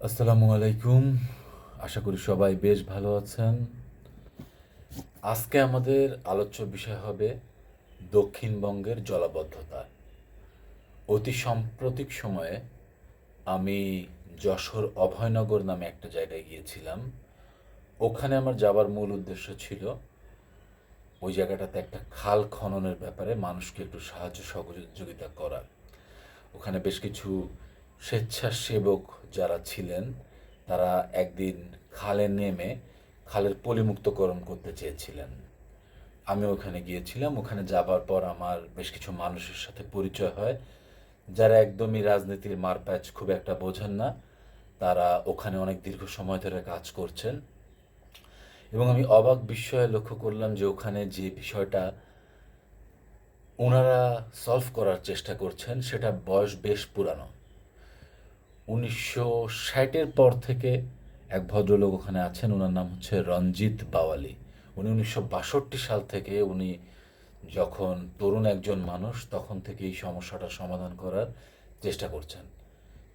আসসালামু আলাইকুম। আশা করি সবাই বেশ ভালো আছেন। আজকে আমাদের আলোচ্য বিষয় হবে দক্ষিণবঙ্গের জলাবদ্ধতা। অতি সাম্প্রতিক সময়ে আমি যশোর অভয়নগর নামে একটা জায়গায় গিয়েছিলাম। ওখানে আমার যাবার মূল উদ্দেশ্য ছিল ওই জায়গাটাতে একটা খাল খননের ব্যাপারে মানুষকে একটু সাহায্য সহযোগিতা করা ওখানে বেশ কিছু স্বেচ্ছাসেবক যারা ছিলেন, তারা একদিন খালে নেমে খালের পলিমুক্তকরণ করতে চেয়েছিলেন। আমি ওখানে গিয়েছিলাম। ওখানে যাবার পর আমার বেশ কিছু মানুষের সাথে পরিচয় হয়। যারা একদমই রাজনীতির মারপ্যাচ খুব একটা বোঝেন না, তারা ওখানে অনেক দীর্ঘ সময় ধরে কাজ করছেন। এবং আমি অবাক বিস্ময়ে লক্ষ্য করলাম যে ওখানে যে বিষয়টা ওনারা সলভ করার চেষ্টা করছেন, সেটা বয়স বেশ পুরানো। উনিশশো ষাটের পর থেকে এক ভদ্রলোক ওখানে আছেন, ওনার নাম হচ্ছে রঞ্জিত বাওয়ালি। উনি উনিশশো বাষট্টি সাল থেকে উনি যখন তরুণ একজন মানুষ, তখন থেকে এই সমস্যাটা সমাধান করার চেষ্টা করছেন।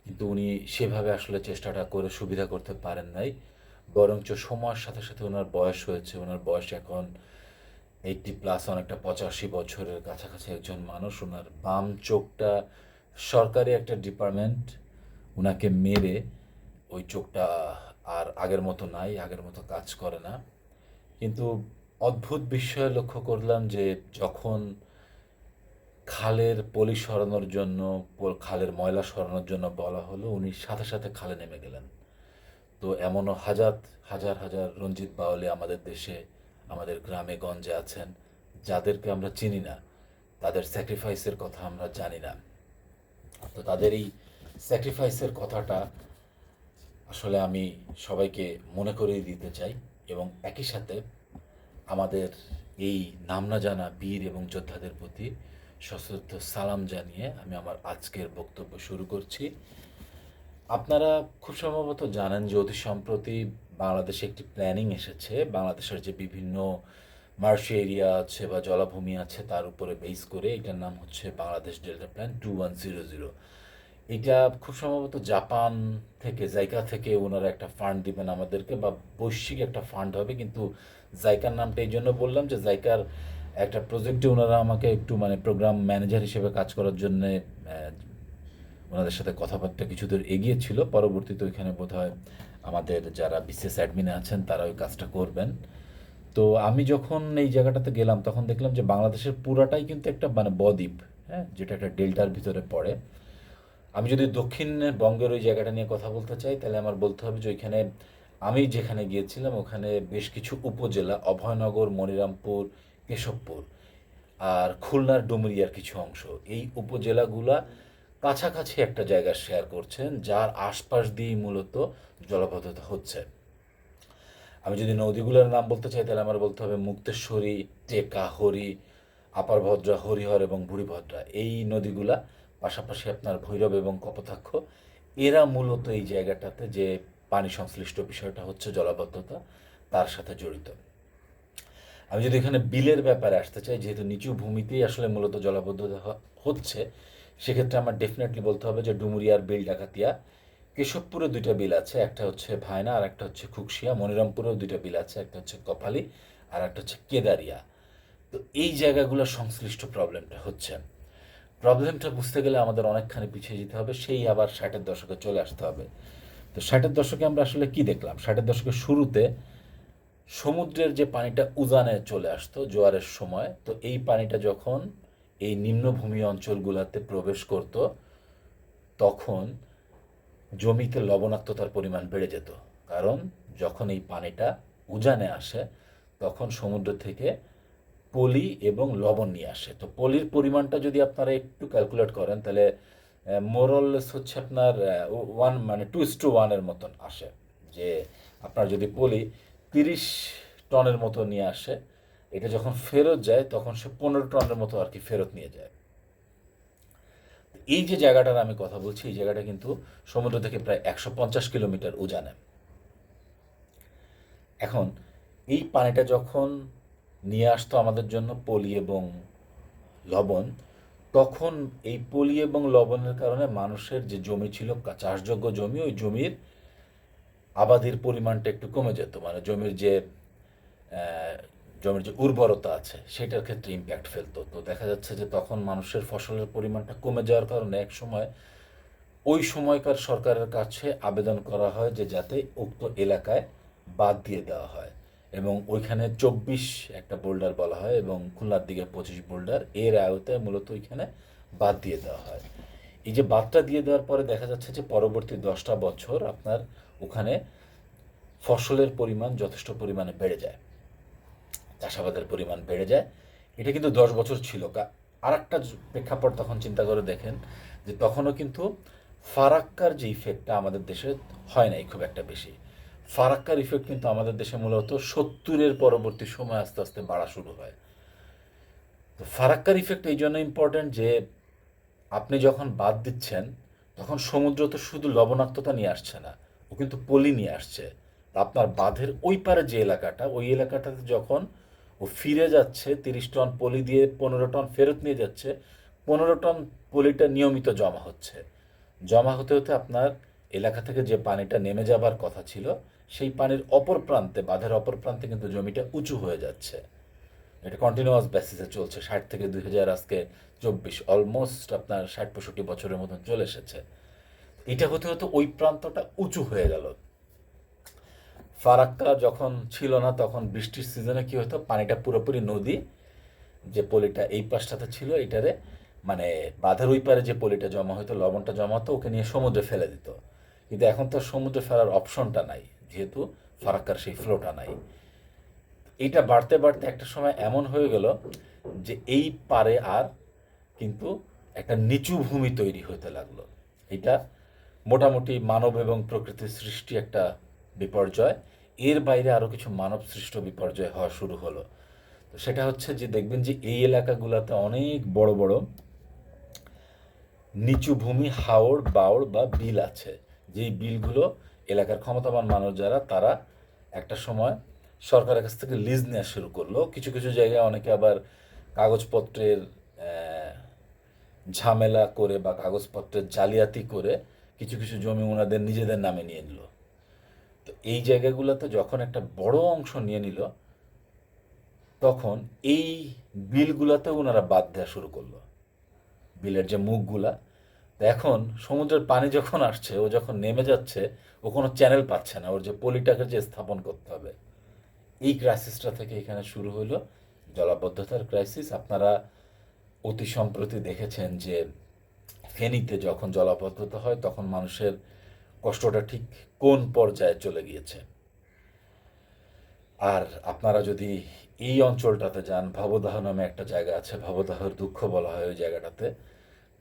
কিন্তু উনি সেভাবে আসলে চেষ্টাটা করে সুবিধা করতে পারেন নাই, বরঞ্চ সময়ের সাথে সাথে ওনার বয়স হয়েছে। ওনার বয়স এখন এইটটি প্লাস, অনেকটা পঁচাশি বছরের কাছাকাছি একজন মানুষ। ওনার বাম চোখটা সরকারি একটা ডিপার্টমেন্ট ওনাকে মেরে ওই চোখটা আর আগের মতো নাই, আগের মতো কাজ করে না। কিন্তু অদ্ভুত বিষয়ে লক্ষ্য করলাম যে যখন খালের পলি সরানোর জন্য খালের ময়লা সরানোর জন্য বলা হলো, উনি সাথে সাথে খালে নেমে গেলেন। তো এমনও হাজার হাজার হাজার রঞ্জিত বাউলি আমাদের দেশে, আমাদের গ্রামে, গঞ্জে আছেন, যাদেরকে আমরা চিনি না। তাদের স্যাক্রিফাইসের কথা আমরা জানি না। তো তাদের এই স্যাক্রিফাইসের কথাটা আসলে আমি সবাইকে মনে করিয়ে দিতে চাই এবং একই সাথে আমাদের এই নাম না জানা বীর এবং যোদ্ধাদের প্রতি সশ্রদ্ধ সালাম জানিয়ে আমি আমার আজকের বক্তব্য শুরু করছি। আপনারা খুব সম্ভবত জানেন যে অতি সম্প্রতি বাংলাদেশে একটি প্ল্যানিং এসেছে। বাংলাদেশের যে বিভিন্ন মার্শি এরিয়া আছে বা জলাভূমি আছে, তার উপরে বেস করে এটার নাম হচ্ছে Bangladesh delta plan two one zero zero এটা খুব সম্ভবত জাপান থেকে, জাইকা থেকে ওনারা একটা ফান্ড দিবেন আমাদেরকে, বা বৈশ্বিক একটা ফান্ড হবে, কিন্তু জাইকার নামটা এই জন্য বললাম যে জাইকার একটা প্রজেক্টে ওনারা আমাকে একটু মানে প্রোগ্রাম ম্যানেজার হিসেবে কাজ করার জন্য ওনাদের সাথে কথাবার্তা কিছু দূর এগিয়েছিল পরবর্তীতে ওইখানে বোধ হয় আমাদের যারা বিশেষ অ্যাডমিনে আছেন, তারা ওই কাজটা করবেন। তো আমি যখন এই জায়গাটাতে গেলাম, তখন দেখলাম যে বাংলাদেশের পুরাটাই কিন্তু একটা মানে বদ্বীপ হ্যাঁ যেটা একটা ডেল্টার ভিতরে পড়ে। আমি যদি দক্ষিণবঙ্গের ওই জায়গাটা নিয়ে কথা বলতে চাই, তাহলে আমার বলতে হবে যে ওইখানে আমি যেখানে গিয়েছিলাম, ওখানে বেশ কিছু উপজেলা, অভয়নগর, মনিরামপুর, কেশবপুর আর খুলনার ডুমুরিয়ার কিছু অংশ। এই উপজেলাগুলা কাছাকাছি একটা জায়গা শেয়ার করছেন, যার আশপাশ দিয়েই মূলত জলাবদ্ধতা হচ্ছে। আমি যদি নদীগুলোর নাম বলতে চাই, তাহলে আমার বলতে হবে মুক্তেশ্বরী টেকা হরি আপার ভদ্রা, হরিহর এবং বুড়িভদ্রা। এই নদীগুলা পাশাপাশি আপনার ভৈরব এবং কপোতাক্ষ, এরা মূলত এই জায়গাটাতে যে পানি সংশ্লিষ্ট বিষয়টা হচ্ছে জলাবদ্ধতা, তার সাথে জড়িত। আমি যদি এখানে বিলের ব্যাপারে আসতে চাই, যেহেতু নিচু ভূমিতেই আসলে মূলত জলাবদ্ধতা হচ্ছে, সেক্ষেত্রে আমার ডেফিনেটলি বলতে হবে যে ডুমুরিয়ার বিল, ডাকাতিয়া, কেশবপুরে দুইটা বিল আছে, একটা হচ্ছে ভায়না আর একটা হচ্ছে খুকশিয়া, মনিরামপুরেও দুইটা বিল আছে, একটা হচ্ছে কপালি আর একটা হচ্ছে কেদারিয়া। তো এই জায়গাগুলোর সংশ্লিষ্ট প্রবলেমটা হচ্ছে। প্রবলেমটা বুঝতে গেলে আমাদের অনেকখানি পিছিয়ে যেতে হবে, সেই আবার ষাটের দশকে চলে আসতে হবে। তো ষাটের দশকে আমরা আসলে কি দেখলাম? ষাটের দশকের শুরুতে সমুদ্রের যে পানিটা উজানে চলে আসতো জোয়ারের সময়, তো এই পানিটা যখন এই নিম্নভূমি অঞ্চলগুলোতে প্রবেশ করত, তখন জমিতে লবণাক্ততার পরিমাণ বেড়ে যেত। কারণ যখন এই পানিটা উজানে আসে, তখন সমুদ্র থেকে পলি এবং লবণ নিয়ে আসে। তো পলির পরিমাণটা যদি আপনারা একটু ক্যালকুলেট করেন, তাহলে মোরললেস হচ্ছে আপনার ওয়ান মানে টু ইস টু ওয়ানের মতন আসে। যে আপনার যদি পলি তিরিশ টনের মতো নিয়ে আসে, এটা যখন ফেরত যায়, তখন সে পনেরো টনের মতো আর কি ফেরত নিয়ে যায়। এই যে জায়গাটার আমি কথা বলছি, এই জায়গাটা কিন্তু সমুদ্র থেকে প্রায় একশো পঞ্চাশ কিলোমিটার উজানে। এখন, এই পানিটা যখন নিয়ে আসতো আমাদের জন্য পলি এবং লবণ। তখন এই পলি এবং লবণের কারণে মানুষের যে জমি ছিল চাষযোগ্য জমি, ওই জমির আবাদির পরিমাণটা একটু কমে যেত। মানে জমির যে জমির যে উর্বরতা আছে, সেটার ক্ষেত্রে ইম্প্যাক্ট ফেলতো। তো দেখা যাচ্ছে যে তখন মানুষের ফসলের পরিমাণটা কমে যাওয়ার কারণে এক সময় ওই সময়কার সরকারের কাছে আবেদন করা হয় যে যাতে উক্ত এলাকায় বাদ দিয়ে দেওয়া হয়। এবং ওইখানে চব্বিশ একটা বোল্ডার বলা হয় এবং খুলনার দিকে পঁচিশ বোল্ডার। এর আয়তায় মূলত ওইখানে বাদ দিয়ে দেওয়া হয়। এই যে বাদটা দিয়ে দেওয়ার পরে দেখা যাচ্ছে যে পরবর্তী দশটা বছর আপনার ওখানে ফসলের পরিমাণ যথেষ্ট পরিমাণে বেড়ে যায়। চাষাবাদের পরিমাণ বেড়ে যায়। এটা কিন্তু দশ বছর ছিল। আর একটা প্রেক্ষাপট তখন চিন্তা করে দেখেন যে তখনও কিন্তু ফারাক্কার যে ইফেক্টটা আমাদের দেশে হয় নাই খুব একটা বেশি। ফারাক্কার ইফেক্ট কিন্তু আমাদের দেশে মূলত সত্তরের পরবর্তী সময় আস্তে আস্তে বাড়া শুরু হয়। তো ফারাক্কার ইফেক্ট এই জন্য ইম্পর্ট্যান্ট যে আপনি যখন বাদ দিচ্ছেন, তখন সমুদ্র তো শুধু লবণাক্ততা নিয়ে আসছে না, ও কিন্তু পলি নিয়ে আসছে। আপনার বাঁধের ওই পারে যে এলাকাটা, ওই এলাকাটাতে যখন ও ফিরে যাচ্ছে, তিরিশ টন পলি দিয়ে পনেরো টন ফেরত নিয়ে যাচ্ছে, পনেরো টন পলিটা নিয়মিত জমা হচ্ছে। জমা হতে হতে আপনার এলাকা থেকে যে পানিটা নেমে যাবার কথা ছিল সেই পানির অপর প্রান্তে, বাঁধের অপর প্রান্তে কিন্তু জমিটা উঁচু হয়ে যাচ্ছে। এটা কন্টিনিউয়াস বেসিসে চলছে। ষাট থেকে দুই হাজার আজকে চব্বিশ অলমোস্ট আপনার ষাট, পঁয়ষট্টি বছরের মতন চলে এসেছে। এটা হতে হতে ওই প্রান্তটা উঁচু হয়ে গেল। ফারাক্কা যখন ছিল না, তখন বৃষ্টির সিজনে কি হতো? পানিটা পুরোপুরি নদী, যে পলিটা এই পাশটাতে ছিল, এটারে মানে বাঁধের ওই পারে যে পলিটা জমা হতো, লবণটা জমা হতো, ওকে নিয়ে সমুদ্রে ফেলে দিত। কিন্তু এখন তো সমুদ্রে ফেলার অপশনটা নাই। যেহেতু ফারাক্কার সেই ফ্লোটা নাই। এইটা বাড়তে বাড়তে একটা সময় এমন হয়ে গেল যে এই পারে আর কিন্তু একটা নিচু ভূমি তৈরি হতে লাগল। এটা মোটামুটি মানব এবং প্রকৃতির সৃষ্টি একটা বিপর্যয়। এর বাইরে আরও কিছু মানব সৃষ্ট বিপর্যয় হওয়া শুরু হলো। তো সেটা হচ্ছে যে দেখবেন যে এই এলাকাগুলোতে অনেক বড় বড় নিচু ভূমি হাওড় বাওড় বা বিল আছে। যেই বিলগুলো এলাকার ক্ষমতাবান মানুষ যারা, তারা একটা সময় সরকারের কাছ থেকে লিজ নেওয়া শুরু করল। কিছু কিছু জায়গায় অনেকে আবার কাগজপত্রের ঝামেলা করে বা কাগজপত্রের জালিয়াতি করে কিছু কিছু জমি ওনাদের নিজেদের নামে নিয়ে নিল। তো এই জায়গাগুলোতে যখন একটা বড় অংশ নিয়ে নিল, তখন এই বিলগুলোতে ওনারা বাদ দেওয়া শুরু করল। বিলের যে মুখগুলা এখন সমুদ্রের পানি যখন আসছে, ও যখন নেমে যাচ্ছে, ও কোনো চ্যানেল পাচ্ছে না। ওর যে পলিটাকে যে স্থাপন করতে হবে, এই ক্রাইসিসটা থেকে এখানে শুরু হলো। জলাবদ্ধতার ক্রাইসিস আপনারা অতি সম্প্রতি দেখেছেন যে ফেনীতে যখন জলাবদ্ধতা হয়, তখন মানুষের কষ্টটা ঠিক কোন পর্যায়ে চলে গিয়েছে? আর আপনারা যদি এই অঞ্চলটাতে যান ভবদাহ নামে একটা জায়গা আছে ভবদাহর দুঃখ বলা হয় ওই জায়গাটাতে,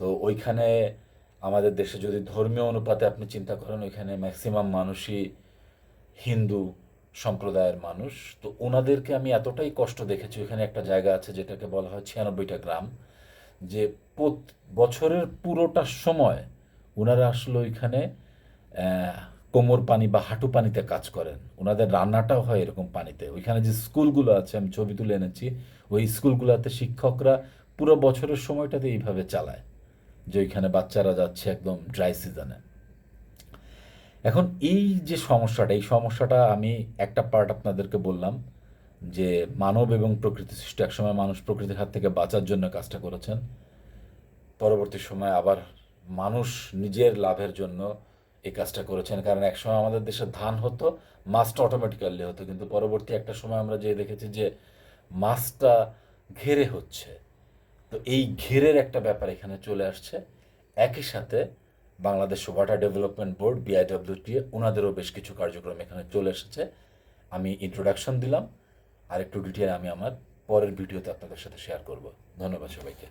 তো ওইখানে আমাদের দেশে যদি ধর্মীয় অনুপাতে আপনি চিন্তা করেন ওইখানে ম্যাক্সিমাম মানুষই হিন্দু সম্প্রদায়ের মানুষ। তো ওনাদেরকে আমি এতটাই কষ্ট দেখেছি ওইখানে একটা জায়গা আছে যেটাকে বলা হয় ছিয়ানব্বইটা গ্রাম, যে বছরের পুরোটা সময় ওনারা আসলে ওইখানে কোমর পানি বা হাঁটু পানিতে কাজ করেন। ওনাদের রান্নাটাও হয় এরকম পানিতে। ওইখানে যে স্কুলগুলো আছে, আমি ছবি তুলে এনেছি, ওই স্কুলগুলোতে শিক্ষকরা পুরো বছরের সময়টাতে এইভাবে চালায়। যে ওইখানে বাচ্চারা যাচ্ছে একদম ড্রাই সিজনে এখন এই যে সমস্যাটা, এই সমস্যাটা আমি একটা পার্ট আপনাদেরকে বললাম যে মানব এবং প্রকৃতি সৃষ্ট। একসময় মানুষ প্রকৃতির হাত থেকে বাঁচার জন্য কাজটা করেছেন। পরবর্তী সময় আবার মানুষ নিজের লাভের জন্য এই কাজটা করেছেন। কারণ একসময় আমাদের দেশে ধান হতো, মাছটা অটোমেটিক্যালি হতো। কিন্তু পরবর্তী একটা সময় আমরা যে দেখেছি যে মাছটা ঘেরে হচ্ছে। তো এই ঘেরের একটা ব্যাপার এখানে চলে আসছে। একই সাথে Bangladesh water development board BIWT ওনাদেরও বেশ কিছু কার্যক্রম এখানে চলে এসেছে। আমি ইন্ট্রোডাকশন দিলাম। আর একটু ডিটেল আমি আমার পরের ভিডিওতে আপনাদের সাথে শেয়ার করব। ধন্যবাদ সবাইকে।